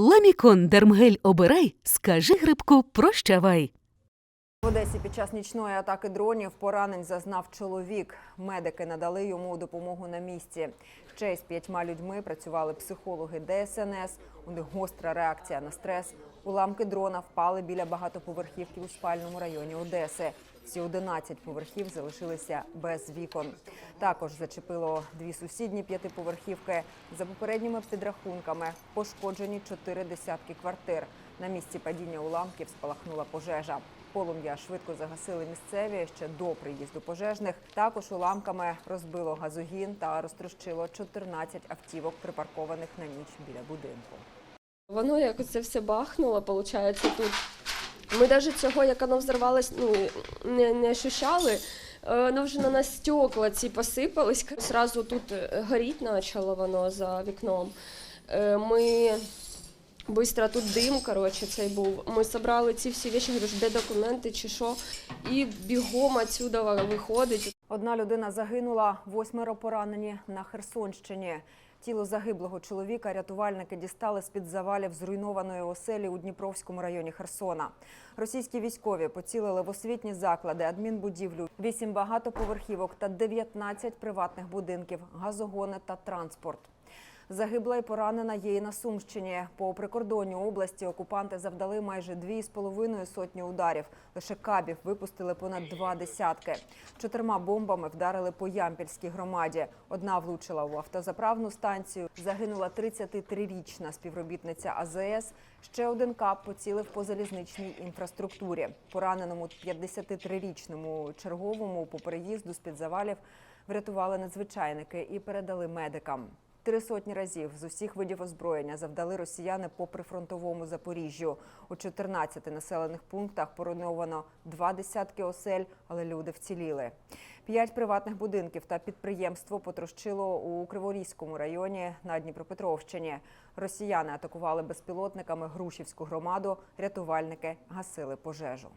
Ламікон Дермгель обирай, скажи грибку прощавай. В Одесі під час нічної атаки дронів поранень зазнав чоловік. Медики надали йому допомогу на місці. Ще з п'ятьма людьми працювали психологи ДСНС. У них гостра реакція на стрес. Уламки дрона впали біля багатоповерхівки у спальному районі Одеси. Всі 11 поверхів залишилися без вікон. Також зачепило дві сусідні п'ятиповерхівки. За попередніми підрахунками пошкоджені чотири десятки квартир. На місці падіння уламків спалахнула пожежа. Полум'я швидко загасили місцеві ще до приїзду пожежних. Також уламками розбило газогін та розтрощило 14 автівок, припаркованих на ніч біля будинку. Воно якось це все бахнуло, виходить, тут. Ми навіть цього, як воно взорвалось, ну, не, не ощущали. Е, Воно вже на нас стекла ці посипались. Сразу тут е, горіть почало воно за вікном. Е, Ми швидко тут дим, коротше, цей був. Ми зібрали ці всі речі, де документи чи що, і бігом отсюда виходить. Одна людина загинула, восьмеро поранені на Херсонщині. Тіло загиблого чоловіка рятувальники дістали з-під завалів зруйнованої оселі у Дніпровському районі Херсона. Російські військові поцілили в освітні заклади, адмінбудівлю, вісім багатоповерхівок та 19 приватних будинків, газогони та транспорт. Загибла і поранена є і на Сумщині. По прикордонню області окупанти завдали майже дві з половиною сотні ударів. Лише кабів випустили понад два десятки. Чотирма бомбами вдарили по Ямпільській громаді. Одна влучила у автозаправну станцію. Загинула 33-річна співробітниця АЗС. Ще один кап поцілив по залізничній інфраструктурі. Пораненому 53-річному черговому по переїзду з-під завалів врятували надзвичайники і передали медикам. Три сотні разів з усіх видів озброєння завдали росіяни по прифронтовому Запоріжжю. У 14 населених пунктах поруйновано два десятки осель, але люди вціліли. П'ять приватних будинків та підприємство потрощило у Криворізькому районі на Дніпропетровщині. Росіяни атакували безпілотниками Грушівську громаду. Рятувальники гасили пожежу.